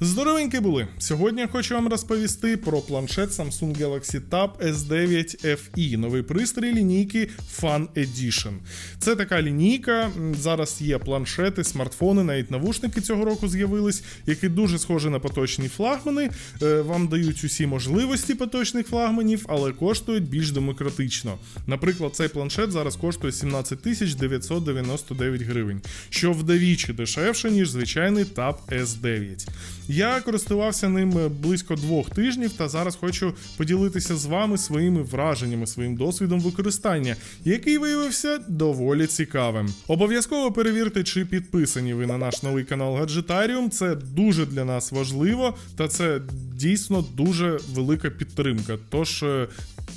Здоровенькі були. Сьогодні я хочу вам розповісти про планшет Samsung Galaxy Tab S9 FE, новий пристрій лінійки Fan Edition. Це така лінійка. Зараз є планшети, смартфони, навіть навушники цього року з'явились, які дуже схожі на поточні флагмани. Е, Вам дають усі можливості поточних флагманів, але коштують більш демократично. Наприклад, цей планшет зараз коштує 17 тисяч 999 гривень, що вдвічі дешевше, ніж звичайний Tab S9. Я користувався ним е, близько двох тижнів та зараз хочу поділитися з вами своїми враженнями, своїм досвідом використання, який виявився доволі цікавим. Обов'язково перевірте, чи підписані ви на наш новий канал Гаджетаріум. Це дуже для нас важливо, та це дійсно дуже велика підтримка. Тож е,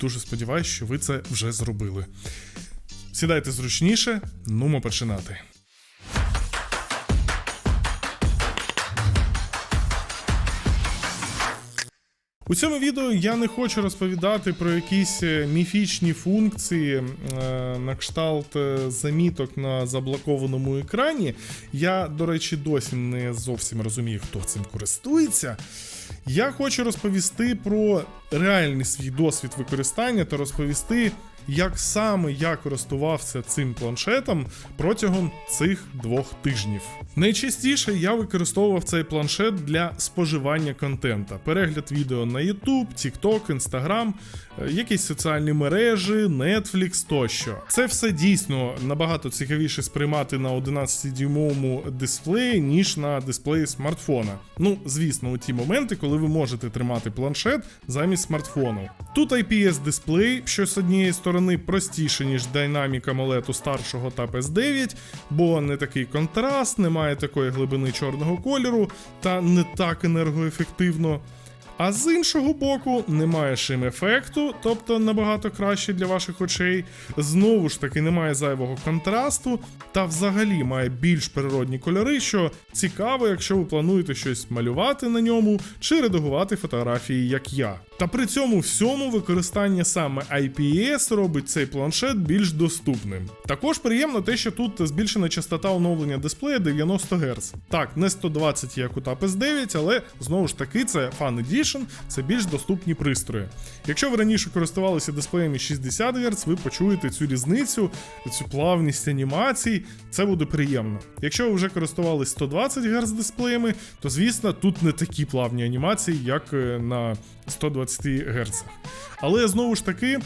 дуже сподіваюся, що ви це вже зробили. Сідайте зручніше, нумо починати. У цьому відео я не хочу розповідати про якісь е, міфічні функції е, на кшталт е, заміток на заблокованому екрані. Я, до речі, досі не зовсім розумію, хто цим користується. Я хочу розповісти про реальний свій досвід використання та розповісти, як саме я користувався цим планшетом протягом цих двох тижнів. Найчастіше я використовував цей планшет для споживання контента, перегляд відео на YouTube, TikTok, Instagram, е, якісь соціальні мережі, Netflix тощо. Це все дійсно набагато цікавіше сприймати на 11-дюймовому дисплеї, ніж на дисплеї смартфона. Ну, звісно, у ті моменти, коли ви можете тримати планшет замість смартфону. Тут IPS дисплей, що з однієї сторони простіше, ніж Dynamic AMOLED у старшого Tab S9, бо не такий контраст, немає такої глибини чорного кольору та не так енергоефективно. А з іншого боку, немає шим ефекту, тобто набагато краще для ваших очей. Знову ж таки, немає зайвого контрасту, та взагалі має більш природні кольори, що цікаво, якщо ви плануєте щось малювати на ньому чи редагувати фотографії, як я. Та при цьому всьому використання саме IPS робить цей планшет більш доступним. Також приємно те, що тут збільшена частота оновлення дисплея 90 Гц. Так, не 120 як у Tab S9, але знову ж таки це Fan Edition, це більш доступні пристрої. Якщо ви раніше користувалися дисплеями 60 Гц, ви почуєте цю різницю, цю плавність анімацій, це буде приємно. Якщо ви вже користувалися 120 Гц дисплеями, то звісно тут не такі плавні анімації, як е, на 120 Гц. Але знову ж таки.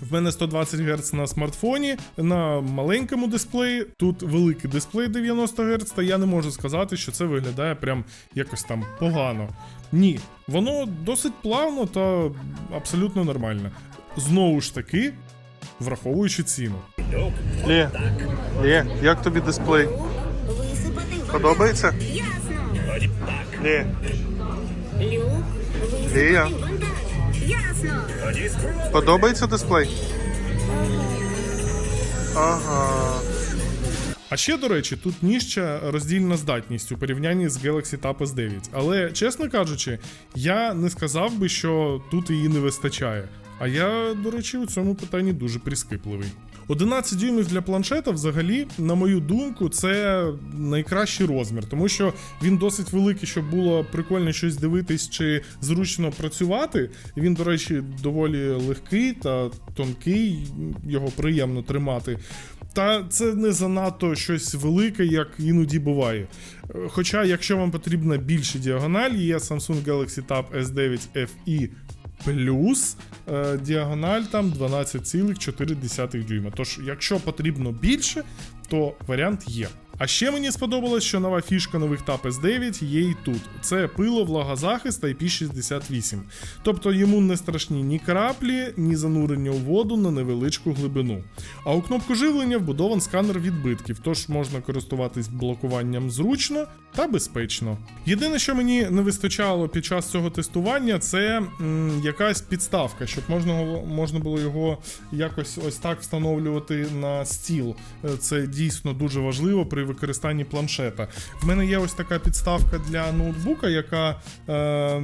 В мене 120 Гц на смартфоні, на маленькому дисплеї. Тут великий дисплей 90 Гц, та я не можу сказати, що це виглядає прям якось там погано. Ні, воно досить плавно та абсолютно нормально. Знову ж таки, враховуючи ціну. Лє, Лє, як тобі дисплей? Подобається? Ясно. Лє, Люк. Подобається дисплей? Ага. А ще, до речі, тут нижча роздільна здатність у порівнянні з Galaxy Tab S9. Але, чесно кажучи, я не сказав би, що тут її не вистачає. А я, до речі, у цьому питанні дуже прискіпливий. 11 дюймів для планшета, взагалі, на мою думку, це найкращий розмір, тому що він досить великий, щоб було прикольно щось дивитись чи зручно працювати. Він, до речі, доволі легкий та тонкий, його приємно тримати. Та це не занадто щось велике, як іноді буває. Хоча, якщо вам потрібна більша діагональ, є Samsung Galaxy Tab S9 FE плюс е, діагональ там 12,4 дюйма. Тож, якщо потрібно більше, то варіант є. А ще мені сподобалось, що нова фішка нових Tab S9 є і тут. Це пило влагозахист IP68. Тобто йому не страшні ні краплі, ні занурення у воду на невеличку глибину. А у кнопку живлення вбудован сканер відбитків, тож можна користуватись блокуванням зручно та безпечно. Єдине, що мені не вистачало під час цього тестування, це м, якась підставка, щоб можна, можна було його якось ось так встановлювати на стіл. Е, Це дійсно дуже важливо при при використанні планшета. В мене є ось така підставка для ноутбука, яка, е,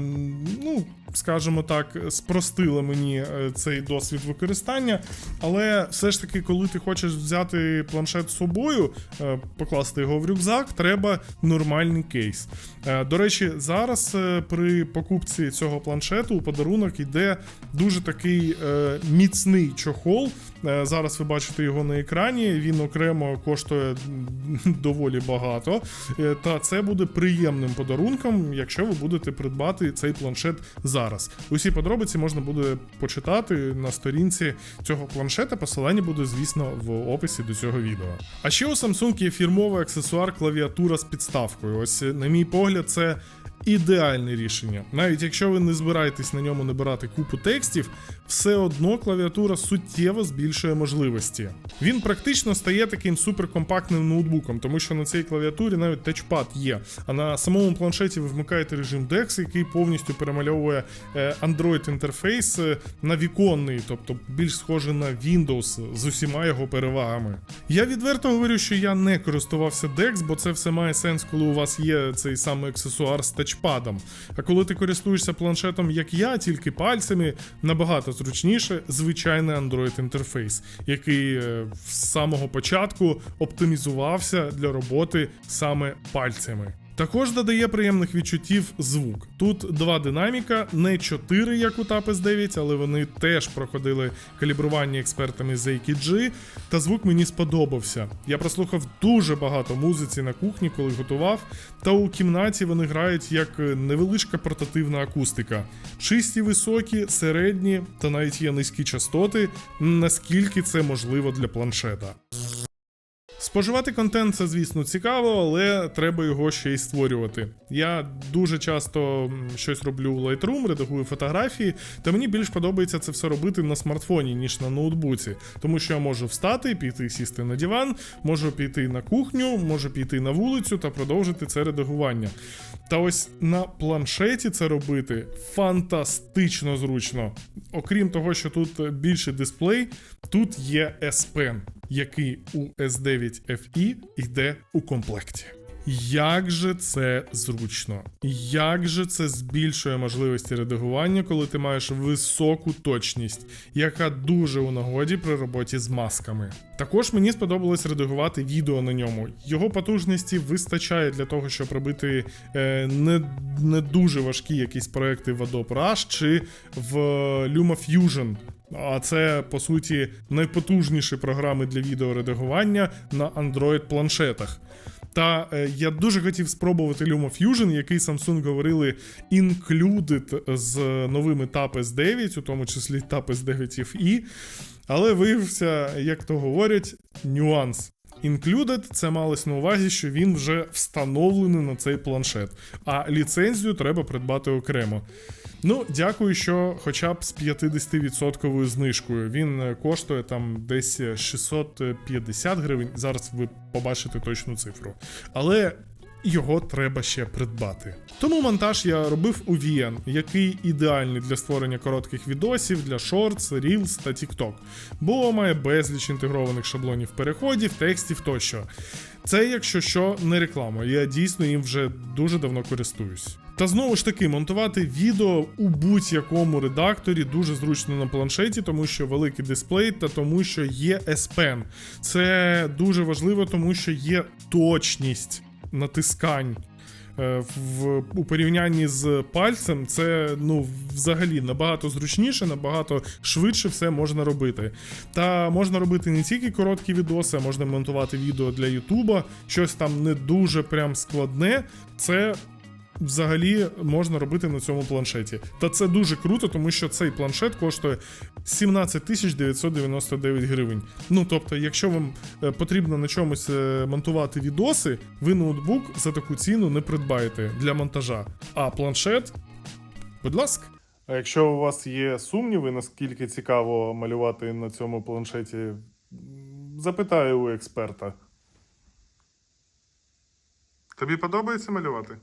ну, скажімо так, спростила мені е, цей досвід використання. Але все ж таки, коли ти хочеш взяти планшет з собою, е, покласти його в рюкзак, треба нормальний кейс. Е, До речі, зараз е, при покупці цього планшету у подарунок йде дуже такий е, міцний чохол. Е, Зараз ви бачите його на екрані. Він окремо коштує доволі багато. Е, Та це буде приємним подарунком, якщо ви будете придбати цей планшет зараз. Усі подробиці можна буде почитати на сторінці цього планшета. Посилання буде, звісно, в описі до цього відео. А ще у Samsung є фірмовий аксесуар клавіатура з підставкою. Ось, на мій погляд, це ідеальне рішення. Навіть якщо ви не збираєтесь на ньому набирати купу текстів, все одно клавіатура суттєво збільшує можливості. Він практично стає таким суперкомпактним ноутбуком, тому що на цій клавіатурі навіть тачпад є. А на самому планшеті ви вмикаєте режим DeX, який повністю перемальовує е, Android інтерфейс е, на віконний, тобто більш схожий на Windows з усіма його перевагами. Я відверто говорю, що я не користувався DeX, бо це все має сенс, коли у вас є цей самий аксесуар з тачпадом. А коли ти користуєшся планшетом, як я, тільки пальцями, набагато зручніше звичайний Android інтерфейс, який е, з самого початку оптимізувався для роботи саме пальцями. Також додає приємних відчуттів звук. Тут два динаміка, не чотири, як у TAP S9, але вони теж проходили калібрування експертами з AKG, та звук мені сподобався. Я прослухав дуже багато музиці на кухні, коли готував, та у кімнаті вони грають як невеличка портативна акустика. Чисті високі, середні та навіть є низькі частоти, наскільки це можливо для планшета. Споживати контент це, звісно, цікаво, але треба його ще й створювати. Я дуже часто щось роблю у Lightroom, редагую фотографії, та мені більш подобається це все робити на смартфоні, ніж на ноутбуці. Тому що я можу встати, піти сісти на диван, можу піти на кухню, можу піти на вулицю та продовжити це редагування. Та ось на планшеті це робити фантастично зручно. Окрім того, що тут більший дисплей, тут є S Pen, який у S9 FE йде у комплекті. Як же це зручно? Як же це збільшує можливості редагування, коли ти маєш високу точність, яка дуже у нагоді при роботі з масками. Також мені сподобалось редагувати відео на ньому. Його потужності вистачає для того, щоб робити е, не, не дуже важкі якісь проекти в Adobe Rush чи в LumaFusion. А це по суті найпотужніші програми для відеоредагування на Android планшетах. Та е, я дуже хотів спробувати LumaFusion, який Samsung говорили included з новими TAP S9, у тому числі TAP S9 FE. Але виявився, як то говорять, нюанс. Included це малось на увазі, що він вже встановлений на цей планшет, а ліцензію треба придбати окремо. Ну, дякую, що хоча б з 50% знижкою. Він е, коштує там десь 650 гривень. Зараз ви побачите точну цифру. Але його треба ще придбати. Тому монтаж я робив у VN, який ідеальний для створення коротких відосів для Shorts, Reels та TikTok, бо має безліч інтегрованих шаблонів переходів, текстів тощо. Це, якщо що, не реклама, я дійсно їм вже дуже давно користуюсь. Та знову ж таки, монтувати відео у будь-якому редакторі дуже зручно на планшеті, тому що великий дисплей та тому, що є S Pen. Це дуже важливо, тому що є точність натискань. Е, В, у порівнянні з пальцем це ну взагалі набагато зручніше, набагато швидше все можна робити. Та можна робити не тільки короткі відоси, а можна монтувати відео для Ютуба, щось там не дуже прям складне. Це взагалі можна робити на цьому планшеті. Та це дуже круто, тому що цей планшет коштує 17 тисяч 999 гривень. Ну тобто, якщо вам е, потрібно на чомусь е, монтувати відоси, ви ноутбук за таку ціну не придбаєте для монтажа. А планшет, будь ласка. А якщо у вас є сумніви, наскільки цікаво малювати на цьому планшеті, запитаю у експерта. Тобі подобається малювати?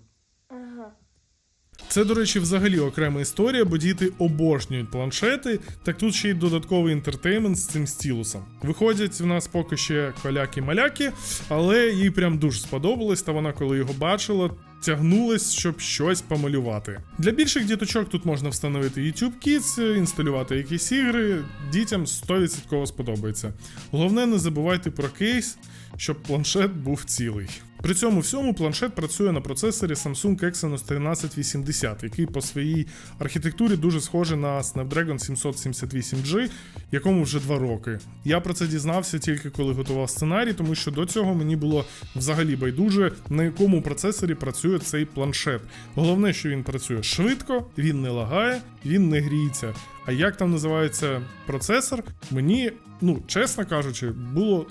Це, до речі, взагалі окрема історія, бо діти обожнюють планшети, так тут ще й додатковий інтертеймент з цим стілусом. Виходять в нас поки ще коляки-маляки, але їй прям дуже сподобалось, та вона, коли його бачила, тягнулась, щоб щось помалювати. Для більших діточок тут можна встановити YouTube Kids, інсталювати якісь ігри. Дітям 100% сподобається. Головне, не забувайте про кейс, щоб планшет був цілий. При цьому всьому планшет працює на процесорі Samsung Exynos 1380, який по своїй архітектурі дуже схожий на Snapdragon 778G, якому вже 2 роки. Я про це дізнався тільки коли готував сценарій, тому що до цього мені було взагалі байдуже, на якому процесорі працює цей планшет. Головне, що він працює швидко, він не лагає, він не гріється. А як там називається процесор, мені, ну чесно кажучи, було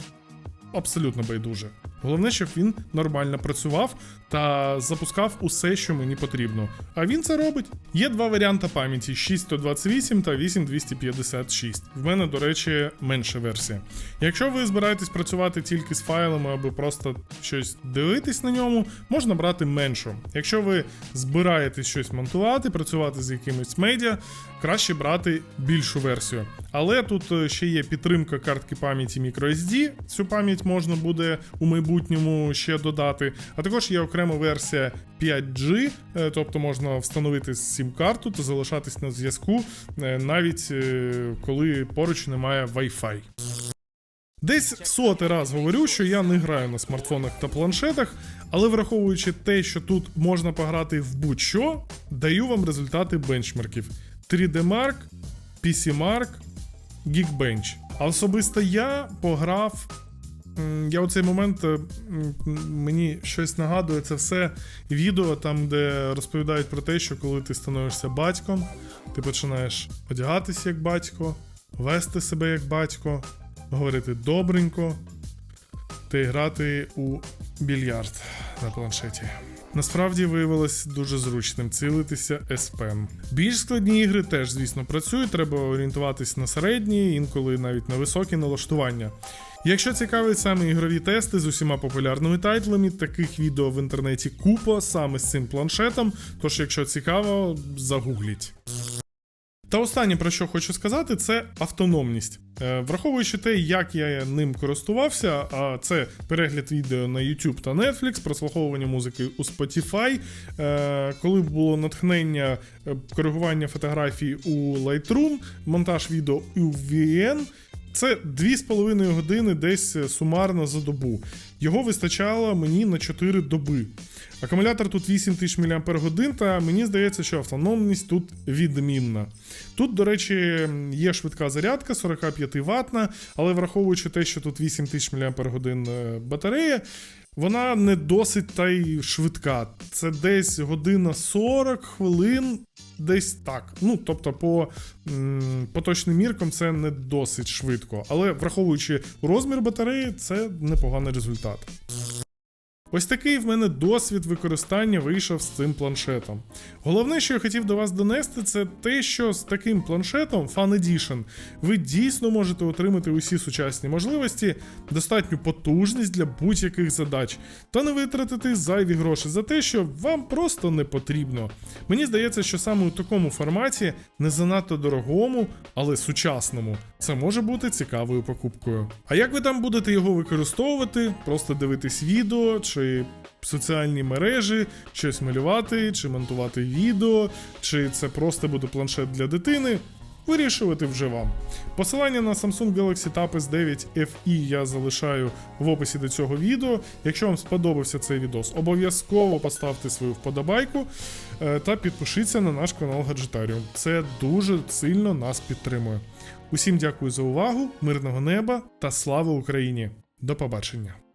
абсолютно байдуже. Головне, щоб він нормально працював та запускав усе, що мені потрібно. А він це робить. Є два варіанти пам'яті: 6128 та 8256. В мене, до речі, менша версія. Якщо ви збираєтесь працювати тільки з файлами або просто щось дивитись на ньому, можна брати меншу. Якщо ви збираєтесь щось монтувати, працювати з якимось медіа, краще брати більшу версію. Але тут е, ще є підтримка картки пам'яті microSD. Цю пам'ять можна буде у майбутньому ще додати. А також є окрема версія 5G, е, тобто можна встановити сім-карту та залишатись на зв'язку, е, навіть е, коли поруч немає Wi-Fi. Десь в сотий раз говорю, що я не граю на смартфонах та планшетах, але враховуючи те, що тут можна пограти в будь-що, даю вам результати бенчмарків: 3D Mark, PC Mark, Geekbench. А особисто я пограв. Я у цей момент е, мені щось нагадує це все відео, там, де розповідають про те, що коли ти становишся батьком, ти починаєш одягатися як батько, вести себе як батько, говорити добренько та грати у більярд на планшеті. Насправді виявилось дуже зручним цілитися СПМ. Більш складні ігри теж, звісно, працюють, треба орієнтуватись на середні, інколи навіть на високі налаштування. Якщо цікавить саме ігрові тести з усіма популярними тайтлами, таких відео в інтернеті купа саме з цим планшетом. Тож, якщо цікаво, загугліть. Та останнє про що хочу сказати, це автономність. Е, Враховуючи те, як я ним користувався, а це перегляд відео на YouTube та Netflix, прослуховування музики у Spotify, е, коли було натхнення е, коригування фотографій у Lightroom, монтаж відео у VN, це 2,5 години десь е, сумарно за добу. Його вистачало мені на 4 доби. Акумулятор тут 8000 мАч, та мені здається, що автономність тут відмінна. Тут, до речі, є швидка зарядка 45 ватна, але враховуючи те, що тут 8000 мАч е, батарея, вона не досить та й швидка. Це десь година 40 хвилин, десь так. Ну, тобто, по м, поточним міркам це не досить швидко. Але враховуючи розмір батареї, це непоганий результат. Ось такий в мене досвід використання вийшов з цим планшетом. Головне, що я хотів до вас донести, це те, що з таким планшетом Fan Edition ви дійсно можете отримати усі сучасні можливості, достатню потужність для будь-яких задач, та не витратити зайві гроші за те, що вам просто не потрібно. Мені здається, що саме у такому форматі, не занадто дорогому, але сучасному, це може бути цікавою покупкою. А як ви там будете його використовувати? Просто дивитись відео чи соціальні мережі, щось малювати, чи монтувати відео, чи це просто буде планшет для дитини. Вирішувати вже вам. Посилання на Samsung Galaxy Tab S9 FE я залишаю в описі до цього відео. Якщо вам сподобався цей відос, обов'язково поставте свою вподобайку е, та підпишіться на наш канал Гаджетаріум. Це дуже сильно нас підтримує. Усім дякую за увагу, мирного неба та слава Україні! До побачення!